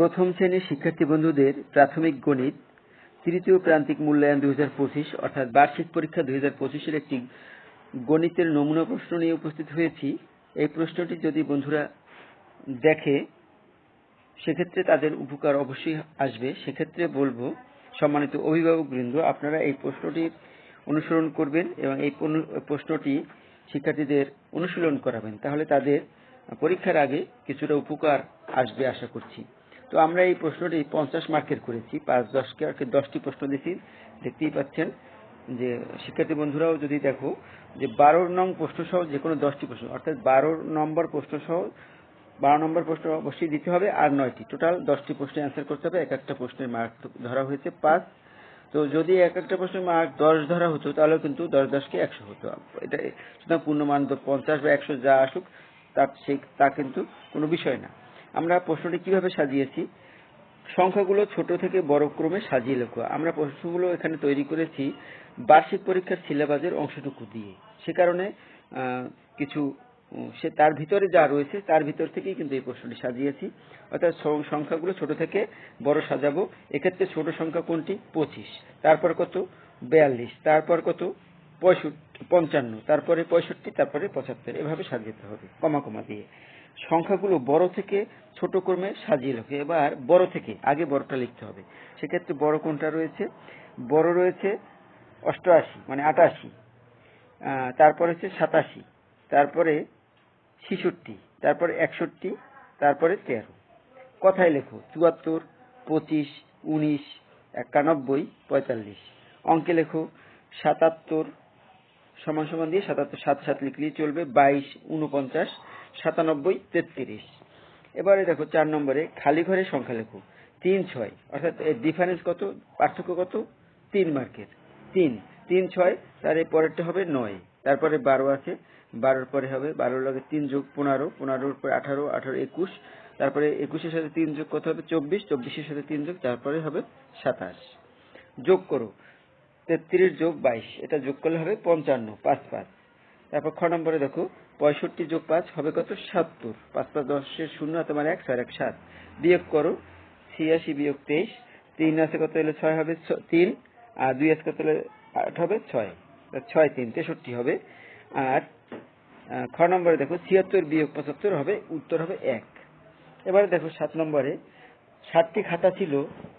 প্রথম শ্রেণির শিক্ষার্থী বন্ধুদের প্রাথমিক গণিত, তৃতীয় প্রান্তিক মূল্যায়ন দুই হাজার পঁচিশ, অর্থাৎ বার্ষিক পরীক্ষা দুই পঁচিশের একটি গণিতের নমুনা প্রশ্ন নিয়ে উপস্থিত হয়েছি। এই প্রশ্নটি যদি বন্ধুরা দেখে, সেক্ষেত্রে তাদের উপকার অবশ্যই আসবে। সেক্ষেত্রে বলব, সম্মানিত অভিভাবক বৃন্দ, আপনারা এই প্রশ্নটির অনুসরণ করবেন এবং এই প্রশ্নটি শিক্ষার্থীদের অনুশীলন করাবেন। তাহলে তাদের পরীক্ষার আগে কিছুটা উপকার আসবে, আশা করছি। তো আমরা এই প্রশ্নটি পঞ্চাশ মার্কের করেছি, পাঁচ দশকে দশটি প্রশ্ন দিয়েছি দেখতেই পাচ্ছেন যে শিক্ষার্থী বন্ধুরাও যদি দেখো যে বারো নং প্রশ্ন সহ যে কোনো দশটি প্রশ্ন, অর্থাৎ বারো নম্বর প্রশ্ন সহ, বারো নম্বর প্রশ্ন অবশ্যই দিতে হবে আর নয়টি। টোটাল দশটি প্রশ্নের অ্যান্সার করতে হবে, এক একটা প্রশ্নের মার্ক ধরা হয়েছে পাঁচ। তো যদি এক একটা প্রশ্নের মার্ক দশ ধরা হতো তাহলে কিন্তু দশ দশকে একশো হতো। এটা সুতরাং পূর্ণমান পঞ্চাশ বা একশো যা আসুক, তার সেই তা কিন্তু কোনো বিষয় না। আমরা প্রশ্নটি কীভাবে সাজিয়েছি? সংখ্যাগুলো ছোট থেকে বড় ক্রমে সাজিয়ে লেখো। আমরা প্রশ্নগুলো এখানে তৈরি করেছি বার্ষিক পরীক্ষার সিলেবাসের অংশটুকু দিয়ে। সে কারণে কিছু সে তার ভিতরে যা রয়েছে তার ভিতর থেকেই কিন্তু এই প্রশ্নটি সাজিয়েছি। অর্থাৎ সংখ্যাগুলো ছোট থেকে বড় সাজাবো। এক্ষেত্রে ছোট সংখ্যা কোনটি? পঁচিশ। তারপর কত? বেয়াল্লিশ। তারপর কত? পঁয়ষট্টি, পঞ্চান্ন। তারপরে পঁয়ষট্টি, তারপরে পঁচাত্তর। এভাবে সাজিয়ে হবে, কমা কমা দিয়ে। সংখ্যাগুলো বড় থেকে ছোট ক্রমে সাজিয়ে লেখো এবার বড় থেকে, আগে বড়টা লিখতে হবে। সেক্ষেত্রে বড় কোনটা রয়েছে? বড় রয়েছে অষ্টআশি মানে আটাশি। তারপরে হচ্ছে সাতাশি। তারপরে ছিষট্টি। তারপরে একষট্টি। তারপরে তেরো। কথায় লেখো, চুয়াত্তর, পঁচিশ, উনিশ, একানব্বই, পঁয়তাল্লিশ। অঙ্কে লেখো, সাতাত্তর সমান সমান দিয়ে সাতাত্তর, সাত সাত লিখলেই চলবে বাইশ উনপঞ্চাশ সাতানব্বই, তেত্রিশ। এবারে দেখো চার নম্বরে খালি ঘরের সংখ্যা লেখো। তিন, ছয়। অর্থাৎ এর ডিফারেন্স কত? পার্থক্য কত? তিন মার্কের তিন। তিন, ছয়, তার এই পরেরটা হবে নয়। তারপরে বারো আছে। বারোর পরে হবে, বারোর লগে তিন যোগ পনেরো। পনেরোর পরে আঠারো আঠারো, একুশ। তারপরে একুশের সাথে তিন যোগ কত হবে? চব্বিশ। চব্বিশের সাথে তিন যোগ, তারপরে হবে সাতাশ। যোগ করো। তেত্রিশ যোগ বাইশ, এটা যোগ করলে হবে পঞ্চান্ন, পাঁচ পাঁচ। তারপর খ নম্বরে দেখো, পঁয়ষট্টি যোগ পাঁচ হবে কত? সাত্তর। পাঁচ পাঁচ দশের শূন্য তোমার এক, ছয়, এক, সাত। বিয়োগ করো, ছিয়াশি বিয়োগ তেইশ, তিন আছে কত হলে ছয় হবে? তিন, আর দুই আছে কত হলে আট হবে? ছয়। ছয়, তিন, তেষট্টি হবে। আর খ নম্বরে দেখো, ছিয়াত্তর বিয়োগ পঁচাত্তর হবে, উত্তর হবে এক। এবারে দেখো সাত নম্বরে ষাটটি খাতা ছিল,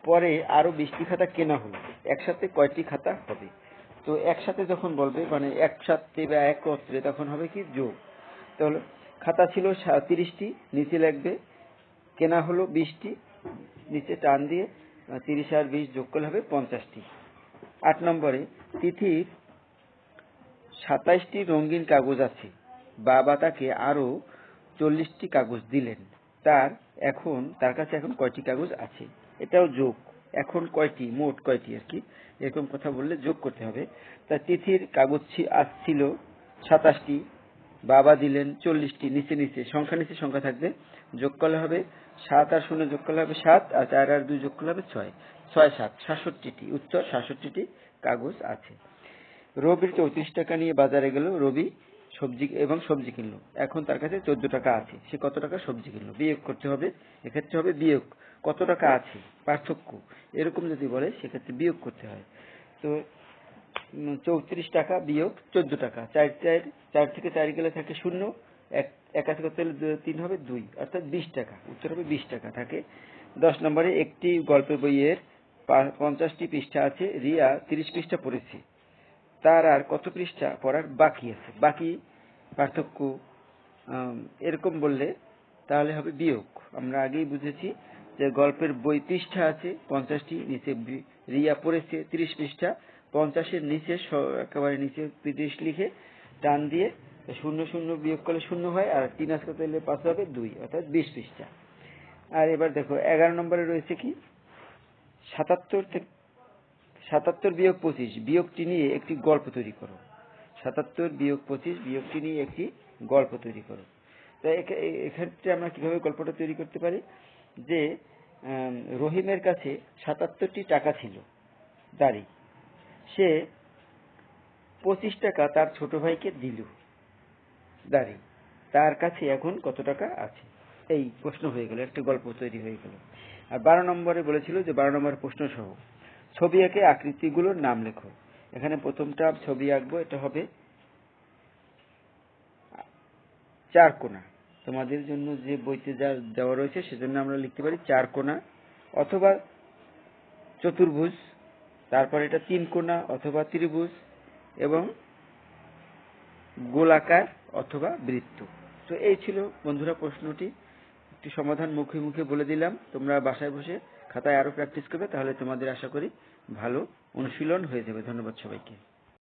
পরে আরও বিশটি খাতা কেনা হলো। একসাথে কয়টি খাতা হবে? তো একসাথে যখন বলবে মানে একসাথে বা একত্রে তখন হবে কি? যোগ। তাহলে খাতা ছিল তিরিশটি, নিচে লাগবে কেনা হলো বিশটি, নিচে টান দিয়ে তিরিশ আর বিশ যোগ করলে হবে পঞ্চাশটি। আট নম্বরে, তিথির সাতাইশটি রঙিন কাগজ আছে। বাবা তাকে আরও চল্লিশটি কাগজ দিলেন। তার এখন, তার কাছে এখন কয়টি কাগজ আছে? এটাও যোগ। এখন কয়টি? মোট কয়টি আর কি? এরকম কথা বললে যোগ করতে হবে। তা তিথির কাগজ ছিল সাতাশটি, বাবা দিলেন চল্লিশটি, নিচে নিচে, সংখ্যা নিচে সংখ্যা থাকবে। যোগ করলে হবে সাত আর শূন্য যোগ করলে হবে সাত, আর চার আর দুই যোগ করলে হবে ছয়। ছয় সাত, সাতষট্টিটি, উত্তর সাতষট্টিটি কাগজ আছে। রবির চৌত্রিশ টাকা নিয়ে বাজারে গেল রবি। সবজি এবং সবজি কিনলো। এখন তার কাছে চোদ্দ টাকা আছে। সে কত টাকা সবজি কিনলো? বিয়োগ করতে হবে, এক্ষেত্রে হবে বিয়োগ। কত টাকা আছে? পার্থক্য। এরকম যদি বলে, সেক্ষেত্রে বিয়োগ করতে হয়। তো চৌত্রিশ টাকা বিয়োগ চোদ্দ টাকা। চার চার চার থেকে চার গেলে থাকে শূন্য, এক করতে হলে তিন হবে দুই, অর্থাৎ বিশ টাকা। উত্তর হবে বিশ টাকা থাকে। দশ নম্বরে একটি গল্পের বইয়ের পঞ্চাশটি পৃষ্ঠা আছে। রিয়া তিরিশ পৃষ্ঠা পড়েছে। তার আর কত পৃষ্ঠা পড়ার বাকি আছে? বাকি পার্থক্য এরকম বললে তাহলে হবে বিয়োগ। আমরা আগেই বুঝেছি যে গল্পের বই পৃষ্ঠা আছে, পঞ্চাশটি, নিচে রিয়া পড়েছে তিরিশ পৃষ্ঠা, পঞ্চাশের নিচে একেবারে নিচে তিরিশ লিখে টান দিয়ে শূন্য শূন্য বিয়োগ করলে শূন্য হয় আর তিন আজ কত পাঁচ হবে দুই, অর্থাৎ বিশ পৃষ্ঠা। আর এবার দেখো, এগারো নম্বরে রয়েছে কি? সাতাত্তর থেকে সাতাত্তর বিয়োগ পঁচিশ, বিয়োগটি নিয়ে একটি গল্প তৈরি করো। সাতাত্তর বিয়োগ পঁচিশ, বিয়োগটি নিয়ে একটি গল্প তৈরি করো। তো এক্ষেত্রে আমরা কীভাবে গল্পটা তৈরি করতে পারি? যে রহিমের কাছে সাতাত্তরটি টাকা ছিল দাড়ি। সে পঁচিশ টাকা তার ছোট ভাইকে দিল দাড়ি। তার কাছে এখন কত টাকা আছে? এই প্রশ্ন হয়ে গেল, একটি গল্প তৈরি হয়ে গেল। আর বারো নম্বরে বলেছিল যে, বারো নম্বর প্রশ্ন সহ ছবি এঁকে আকৃতিগুলোর নাম লেখো। এখানে প্রথমটা ছবি আঁকবো, এটা হবে চার কোণা তোমাদের জন্য যে বইতে যা দেওয়া রয়েছে সেজন্য আমরা লিখতে পারি চার কোণা অথবা চতুর্ভুজ, তারপর এটা তিন কোণা অথবা ত্রিভুজ এবং গোলাকার অথবা বৃত্ত। তো এই ছিল বন্ধুরা প্রশ্নটি। একটি সমাধান মুখে মুখে বলে দিলাম। তোমরা বাসায় বসে খাতায় আরও প্র্যাকটিস করবে, তাহলে তোমাদের আশা করি ভালো অনুশীলন হয়ে যাবে। ধন্যবাদ সবাইকে।